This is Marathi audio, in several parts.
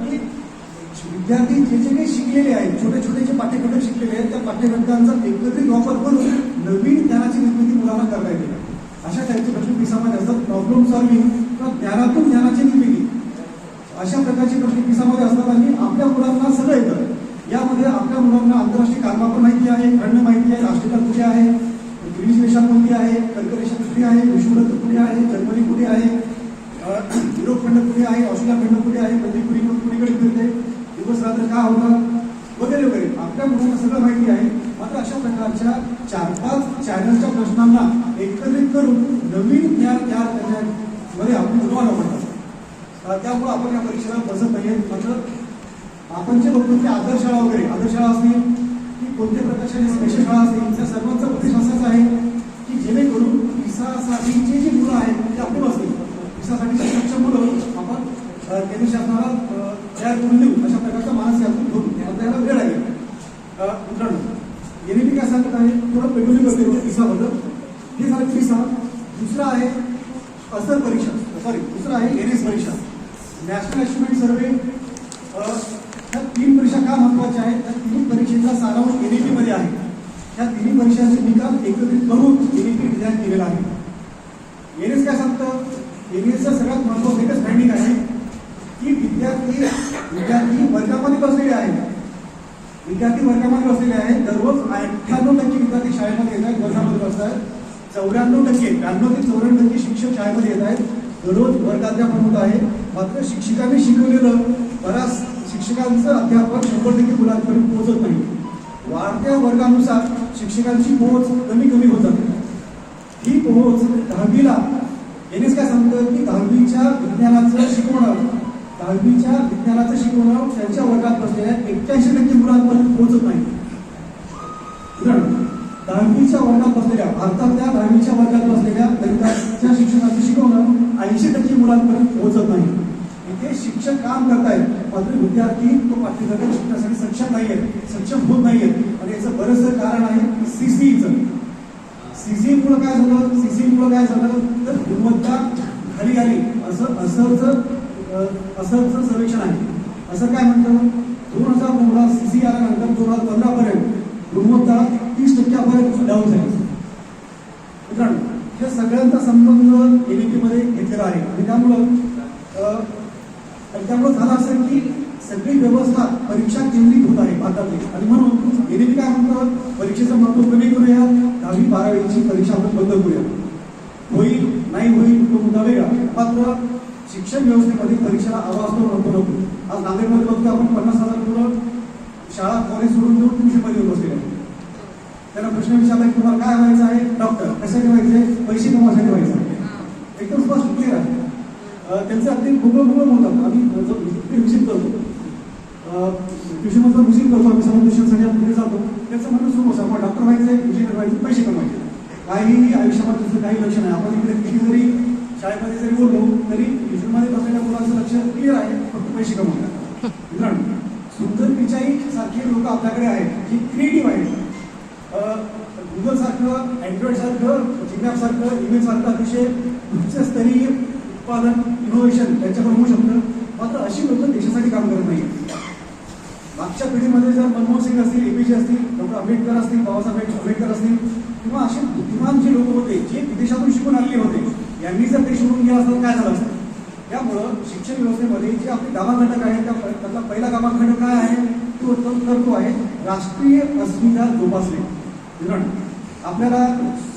की विद्यार्थी जे जे काही शिकलेले आहेत छोटे छोटे जे पाठ्यघटक शिकलेले आहेत त्या पाठ्यघटकांचा एकत्रित वापर करून नवीन ज्ञानाची निर्मिती मुलांना करता येते. अशा टाईपचे प्रश्न पिसामध्ये असतात. प्रॉब्लेम सॉल्व्हिंग किंवा ज्ञानातून ज्ञानाची निर्मिती. अशा प्रकारचे प्रश्न पिसामध्ये असतात आणि आपल्या मुलांना सगळं येतं. यामध्ये आपल्या मुलांना आंतरराष्ट्रीय कालमापन माहिती आहे खंड माहिती आहे राष्ट्रीय कुठे आहे ग्रीस रेषा कोणती आहे कर्करेषा कुठे आहे विषुवत कुठे आहे जर्मनी कुठे आहे युरोप खंड कुठे आहे? ऑस्ट्रेलिया खंड कुठे आहे? कधी कुणी कुणीकडे फिरते दिवस रात्र का होतात वगैरे वगैरे. आपल्या मुलांना सगळं माहिती आहे. मात्र अशा प्रकारच्या चार पाच चॅनलच्या प्रश्नांना एकत्रित करून नवीन ज्ञान तयार करण्यामध्ये आपण मुलं म्हणतात त्यामुळं त्यामुळे आपण या परीक्षेला बसत नाही मात्र आपण जे बघतो की आदर्शाळा वगैरे आदर्शाळा असतील की कोणत्या प्रकारच्या स्पेशल शाळा असतील त्या सर्वांचा उद्देश असाच आहे की जेणेकरून विसासाठीची जे मुलं आहेत ती असतात दिवसासाठी विसासाठी सक्षम मुलं आपण केंद्र शासनाला तयार करून देऊ अशा प्रकारचा मानस यातून घेऊन आता याला वेळ आहे. मित्रांनो एनईपी काय सांगत आहे थोडं पेट्रोलिंग करते विसाबद्दल हे झालं फिसा दुसरं आहे असर परीक्षा. सॉरी दुसरं आहे एन एस परीक्षा नॅशनल अचिव्हमेंट सर्वे ह्या तीन परीक्षा का महत्त्वाच्या आहेत? त्या तिन्ही परीक्षेचा सारांश एनईपीमध्ये आहे. त्या तिन्ही परीक्षांचे निकाल एकत्रित करून एनईपी डिझाईन केलेला आहे. सांगतं सगळ्यात महत्वाचं एकच फायंडिंग आहे की विद्यार्थी विद्यार्थी वर्गामध्ये बसलेले आहेत. विद्यार्थी वर्गामध्ये बसलेले आहेत. दररोज अठ्ठ्याण्णव टक्के विद्यार्थी शाळेमध्ये येत आहेत वर्गामध्ये बसत आहेत. चौऱ्याण्णव टक्के ब्याण्णव ते चौऱ्याण्णव टक्के शिक्षक शाळेमध्ये येत आहेत. दररोज वर्गाध्यापन होत आहे. मात्र शिक्षकांनी शिकवलेलं बऱ्याच शिक्षकांचं अध्यापन शंभर टक्के मुलांपर्यंत पोहोचत नाही. वाढत्या वर्गानुसार शिक्षकांची पोहोच कमी कमी होत जाते. ही पोहोच दहावीला यानेच काय सांगतं की दहावीच्या विज्ञानाचं शिकवणं दहावीच्या विज्ञानाचं शिकवणं त्यांच्या वर्गात बसलेल्या एक्क्याऐंशी टक्के मुलांपर्यंत पोहोचत नाही. दहावीच्या वर्गात बसलेल्या भारतातल्या दहावीच्या वर्गात बसलेल्या दलितांच्या शिक्षणाचं शिकवणं ऐंशी टक्के मुलांपर्यंत पोहोचत नाही. इथे शिक्षक काम करतायत मात्र विद्यार्थी तो पाठ्यक्रम शिकण्यासाठी सक्षम नाही आहेत सक्षम होत नाही आहेत आणि याचं बरंचसं कारण आहे सीसीईचं सीसी मुळे काय झालं? सीसी मुळे काय झालं? तर गुणवत्ता खाली आली. असं असंच असंच सर्वेक्षण आहे. असं काय म्हणतं? दोन हजार नऊला सीसी आल्यानंतर दोन हजार पंधरा पर्यंत गुणवत्ता तीस टक्क्यापर्यंत डाऊन झाली. मित्रांनो या सगळ्यांचा संबंध एनईपी मध्ये घेतलेला आहे. आणि त्यामुळं आणि त्यामुळं झालं असं की सगळी व्यवस्था परीक्षा केंद्रित होत आहे भारतातली. आणि म्हणून एनईपी काय म्हणतात? परीक्षेचं महत्त्व कमी करूया दहावी बारावीची परीक्षा आपण बंद करूया. होईल नाही होईल तो मुद्दा वेगळा. मात्र शिक्षण व्यवस्थेमध्ये परीक्षेला आवाज तो नको नको आज नांदेडमध्ये बघतो आपण पन्नास हजार मुलं शाळा कॉलेज सोडून देऊन ट्युशनमध्ये येऊन बसलेले आहेत. त्यांना प्रश्न विचारला की तुम्हाला काय व्हायचं आहे? डॉक्टर. कशासाठी व्हायचे पैसे कमवासाठी व्हायचं आहे. एकदम स्पष्ट क्लिअर आहे. त्यांचं अगदी भुगं भुगं बोलतात. आम्ही जो विजिट करतो ट्युशनमधलं विजिट करतो आम्ही समोर ट्युशनसाठी आपण पुढे जातो. त्याचं म्हणणं सुरू असं आपण डॉक्टर व्हायचं इंजिनियर व्हायचं पैसे कमवायचे. काहीही आयुष्यामध्ये तुझं काही लक्ष नाही. आपण इकडे किती जरी शाळेमध्ये जरी बोललो तरी ट्युशनमध्ये बसलेल्या मुलांचं लक्ष क्लिअर आहे फक्त पैसे कमवतात मित्रांनो सुंदर पिचाई सारखी लोक आपल्याकडे आहेत जी क्रिएटिव्ह आहेत. गुगल सारखं अँड्रॉइड सारखं जिमॅप सारखं ईमेल सारखं अतिशय उच्चस्तरीय उत्पादन इनोव्हेशन त्यांच्याकडे होऊ शकतं. मात्र अशी लोक देशासाठी काम करत नाही मागच्या पिढीमध्ये जर मनमोहन सिंग असतील एपीजे असतील डॉक्टर आंबेडकर असतील बाबासाहेब आंबेडकर असतील किंवा असे बुद्धिमान जे लोक होते जे विदेशातून शिकून आलेले होते यांनी जर ते शिकून गेला असतं काय झालं असतं? त्यामुळं शिक्षण व्यवस्थेमध्ये जे आपले गाभा घटक आहेत त्या त्यातला पहिला गाभा घटक काय आहे? तो उत्तम करतो तो आहे राष्ट्रीय अस्मिता जोपासणे. मित्रांनो आपल्याला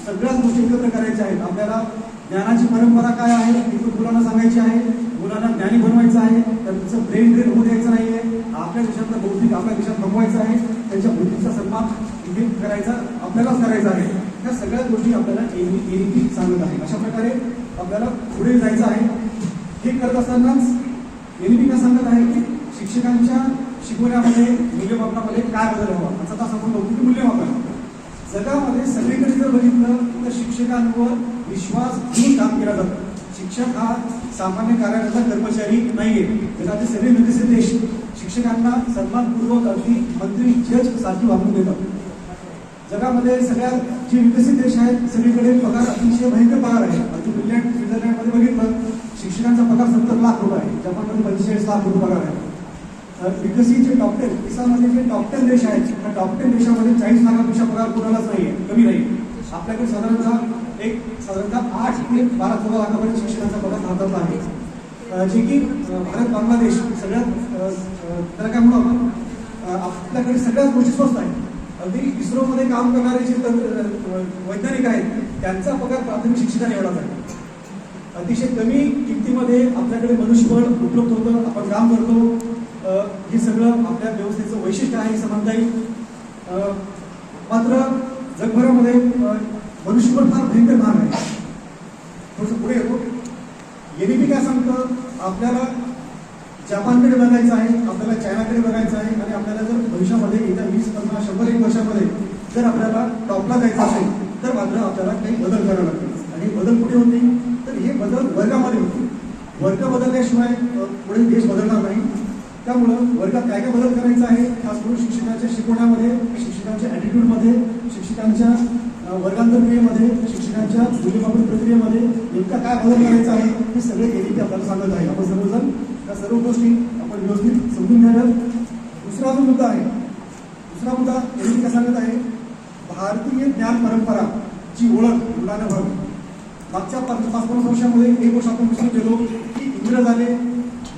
सगळ्याच गोष्टी एकत्र करायच्या आहेत. आपल्याला ज्ञानाची परंपरा काय आहे ती मुलांना सांगायची आहे. मुलांना ज्ञानी बनवायचं आहे त्यांचं ब्रेन ड्रेन होऊ द्यायचं नाहीये. आपल्या देशातलं बौद्धिक आपल्या देशात बघवायचं आहे. त्यांच्या बुद्धीचा सन्मान इथे करायचा आपल्यालाच करायचा आहे. त्या सगळ्या गोष्टी आपल्याला एनईपी सांगत आहे अशा प्रकारे आपल्याला पुढे जायचं आहे. हे करत असतानाच एनईपी काय सांगत आहे की शिक्षकांच्या शिकवण्यामध्ये मूल्यमापनामध्ये काय बदल हवा याचा तास आपण बघतो की मूल्यमापन. जगामध्ये सगळीकडे जर बघितलं तर शिक्षकांवर विश्वास घेऊन काम केला जातं. शिक्षक हा सामान्य कार्यालयाचा कर्मचारी नाहीये. त्याचे सगळे विकसित देश शिक्षकांना सन्मानपूर्वक अगदी मंत्री जज सारखी वागणूक देतात. जगामध्ये सगळ्यात जे विकसित देश आहेत सगळीकडे पगार अतिशय भयंकर पगार आहे. अगदी फिनलँड स्वित्झर्लंडमध्ये बघितलं शिक्षकांचा पगार सत्तर लाख रुपये आहे. जपानमध्ये पंचेचाळीस लाख रुपये पगार आहे. अ, विकसित जे टॉप टेन इसामध्ये जे टॉप टेन देश आहेत त्या टॉप टेन देशामध्ये चाळीस लाखापेक्षा पगार कुणालाच नाही आहे कमी नाही आपल्याकडे साधारणतः एक साधारणतः आठ ते बारा सोळा लाखापर्यंत शिक्षणाचा पगार भारतात आहे. जे की भारत बांगलादेश सगळ्यात अ, त्याला काय म्हणू आपण? आपल्याकडे सगळ्याच गोष्टी स्वस्त आहेत. अगदी इस्रोमध्ये काम करणारे जे तंत्र वैज्ञानिक आहेत त्यांचा पगार प्राथमिक शिक्षकाने एवढाच आहे अतिशय कमी किमतीमध्ये आपल्याकडे मनुष्यबळ उपलब्ध होतं आपण काम करतो. हे सगळं आपल्या व्यवस्थेचं वैशिष्ट्य आहे असं म्हणता येईल. मात्र जगभरामध्ये मनुष्यबळ फार भयंकर महाग आहे. थोडंसं पुढे येतो. एनईपी काय सांगतं? आपल्याला जपानकडे बघायचं आहे आपल्याला चायनाकडे बघायचं आहे आणि आपल्याला जर भविष्यामध्ये येत्या वीस पन्नास शंभर एक वर्षामध्ये जर आपल्याला टॉपला जायचं असेल तर मात्र आपल्याला काही बदल करावा लागतील आणि बदल कुठे होते तर हे बदल वर्गामध्ये होते वर्ग बदलल्याशिवाय पुढे देश बदलणार नाही. त्यामुळं वर्गात काय काय बदल करायचा आहे खास करून शिकवण्यामध्ये शिक्षकांच्या ॲटिट्यूडमध्ये शिक्षकांच्या अ, वर्गांतर्क्रियेमध्ये शिक्षकांच्या मूल्यमापन प्रक्रियेमध्ये नेमका काय बदल करायचा आहे हे सगळे गेले ते आपल्याला सांगत आहे. आपण सर्वजण त्या सर्व गोष्टी आपण व्यवस्थित समजून घ्याव्यात दुसरा जो मुद्दा आहे दुसरा मुद्दा यांनी काय सांगत आहे भारतीय ज्ञान परंपरा ची ओळख मुलांना व्हावी. मागच्या पाच पाच पन्नास वर्षामध्ये एक गोष्ट आपण विसरून गेलो की इंग्रज आले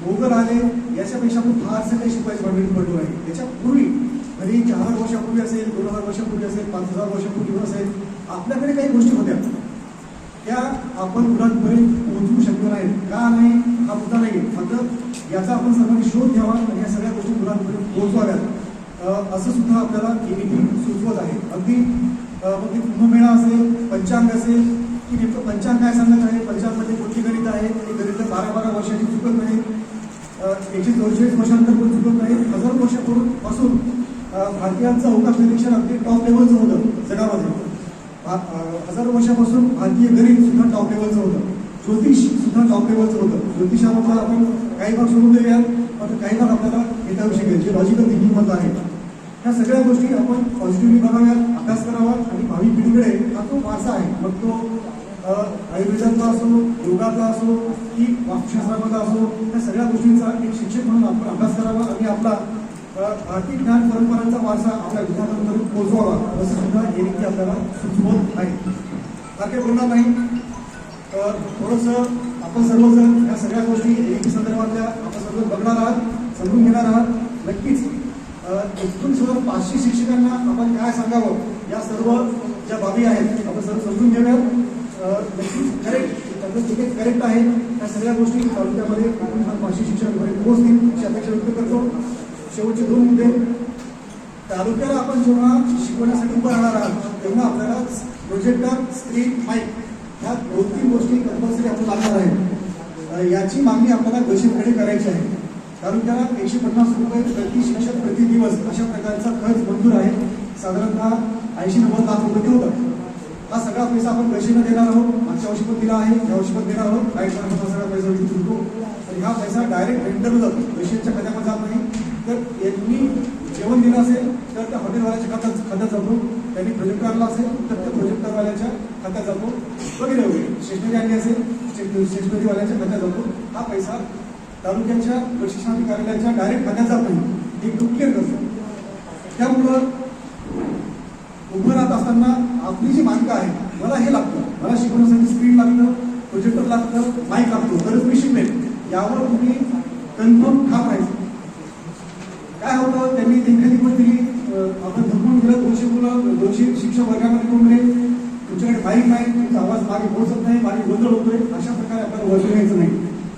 मोगल आले याच्यापेक्षा आपण फारसं काही शिकवायचं भांडण पडलो आहे. त्याच्यापूर्वी म्हणजे चार हजार वर्षापूर्वी असेल दोन हजार वर्षापूर्वी असेल पाच हजार वर्षापूर्वी असेल आपल्याकडे काही गोष्टी होत्या. त्या आपण मुलांपर्यंत पोहोचवू शकलो नाही का नाही? हा मुद्दा नाही फक्त याचा आपण सर्वांनी शोध घ्यावा आणि या सगळ्या गोष्टी मुलांपर्यंत पोहोचवाव्यात. असं सुद्धा आपल्याला एनईपी सुचवत आहे. अगदी मग ते म्हणजे कुंभमेळा असेल पंचांग असेल की नेमकं पंचांग काय सांगत आहे? पंचांगमध्ये कोणती गणित आहे? ते गणित बारा बारा वर्षाची चुकत नाही म्हणजे एकशे चौवेचाळीस वर्षानंतर चुकत नाही. हजार वर्षापूर्वी भारतीयांचं अवकाश निरीक्षण अगदी टॉप लेवलचं होतं जगामध्ये. हजार वर्षापासून भारतीय गणित सुद्धा टॉप लेवलचं होतं. ज्योतिष सुद्धा टॉप लेवलचं होतं. ज्योतिषामधला आपण काही भाग सोडून देऊया मात्र काही भाग आपल्याला येता विषय जे लॉजिकल थिंकिंग मधलं आहे. ह्या सगळ्या गोष्टी आपण पॉझिटिव्हली बघाव्यात अभ्यास करावा आणि भावी पिढीकडे हा तो वारसा आहे. मग तो अ, असो योगाचा असो की वास्तुशास्त्रामधला असो या सगळ्या गोष्टींचा एक शिक्षक म्हणून आपण अभ्यास करावा आणि आपला भारतीय ज्ञान परंपरांचा वारसा आपल्या विद्यार्थ्यांपर्यंत पोहोचवावा असं सुद्धा एनईपी आपल्याला सुचवत आहे. बाकी बोलणार नाही. थोडंसं आपण सर्वजण या सगळ्या गोष्टी एकी संदर्भातल्या आपण सर्व बघणार आहात समजून घेणार आहात. नक्कीच अ, एकोणीस हजार पाचशे शिक्षकांना आपण काय सांगावं या सर्व ज्या बाबी आहेत आपण सर्व समजून घेऊयात. करेक्ट जे काही करेक्ट आहे त्या सगळ्या गोष्टी तालुक्यामध्ये भाषिक शिक्षण पाचशे पोहोचतील अशी अपेक्षा व्यक्त करतो. शेवटचे दोन मुद्दे. तालुक्याला आपण जेव्हा शिकवण्यासाठी उभं राहणार आहात तेव्हा आपल्याला प्रोजेक्टर स्क्रीन माईक ह्या दोन तीन गोष्टी कंपल्सरी आपण लागणार आहे याची मागणी आपल्याला गशीकडे करायची आहे. तालुक्याला एकशे पन्नास रुपये प्रति शिक्षक प्रति दिवस अशा प्रकारचा खर्च मंजूर आहे. साधारणतः ऐंशी नव्वद लाख रुपये होतात. हा सगळा पैसा आपण गशीनं देणार आहोत. मागच्या वर्षी पण दिला आहे या वर्षी पण देणार आहोत. काही हा सगळा पैसा विकतो आणि हा पैसा डायरेक्ट रेंटरला जातो. गशीच्या खात्यामध्ये जात नाही. तर यांनी जेवण दिलं असेल तर त्या हॉटेलवाल्याच्या खात्यात खात्यात जातो. त्यांनी प्रोजेक्ट काढला असेल तर त्या प्रोजेक्टरवाल्याच्या खात्यात जातो. वगैरे वगैरे. स्टेशनरी आणली असेल स्टेशनरीवाल्याच्या खात्यात जातो. हा पैसा तालुक्याच्या प्रशिक्षण कार्यालयाच्या डायरेक्ट खात्यात जात नाही. हे क्लिअर करतो. त्यामुळं उभं राहत असताना आपली जी मानकं आहे मला हे लागतं. मला शिकवण्यासाठी स्क्रीन लागतं प्रोजेक्टर लागतं माईक लागतो. तरच मी शिकवेन. यावर तुम्ही कन्फर्म ठाम राहायचं काय होतं? त्यांनी ते पण दिली. आपण धकून गेलं दोनशे मुलं दोनशे शिक्षक वर्गामध्ये कोण मिळेल? तुमच्याकडे माईक नाही तुमचा आवाज मागे पोहोचत नाही मागे गोंधळ होतोय. अशा प्रकारे आपल्याला वर्ग घ्यायचं नाही.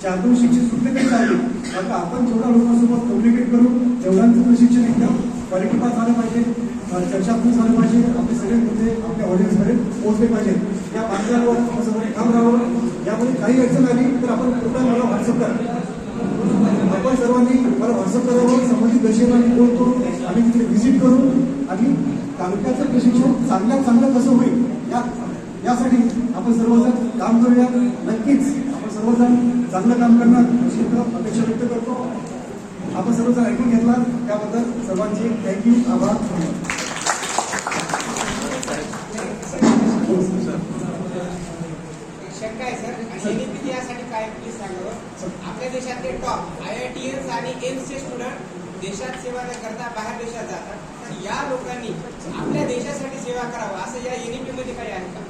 चार दोन शिक्षक सुटले तरी चालले. आता आपण जेवढ्या लोकांसोबत कम्युनिकेट करू तेवढ्यांचं प्रशिक्षण एकदम क्वालिटी पास झालं पाहिजे. चर्चा खूप झाली पाहिजे आपले सगळे मुद्दे आपल्या ऑडियन्सपर्यंत पोहोचले पाहिजेत. या मार्गावर आपण काम राहावं. यामध्ये काही अडचण आली तर आपण कृपया मला व्हॉट्सअप करा. आपण सर्वांनी मला व्हॉट्सअप करावं संबंधित विषयाला मी बोलतो आम्ही तिथे व्हिजिट करू. आणि तालुक्याचं प्रशिक्षण चांगल्यात चांगलं कसं होईल या यासाठी आपण सर्वजण काम करूया. नक्कीच आपण सर्वजण चांगलं काम करणार अशी अपेक्षा व्यक्त करतो. आपण सर्वजण ऐकून घेतला त्याबद्दल सर्वांचे थँक्यू आभार. धन्यवाद शंका आहे सर आणि NEP यासाठी काय प्लीज सांगावं आपल्या देशातले top I I T S आणि एम्सचे स्टुडंट देशात सेवा न करता बाहेर देशात जातात. तर या लोकांनी आपल्या देशासाठी सेवा करावं असं या एनईपी मध्ये काही आहे का?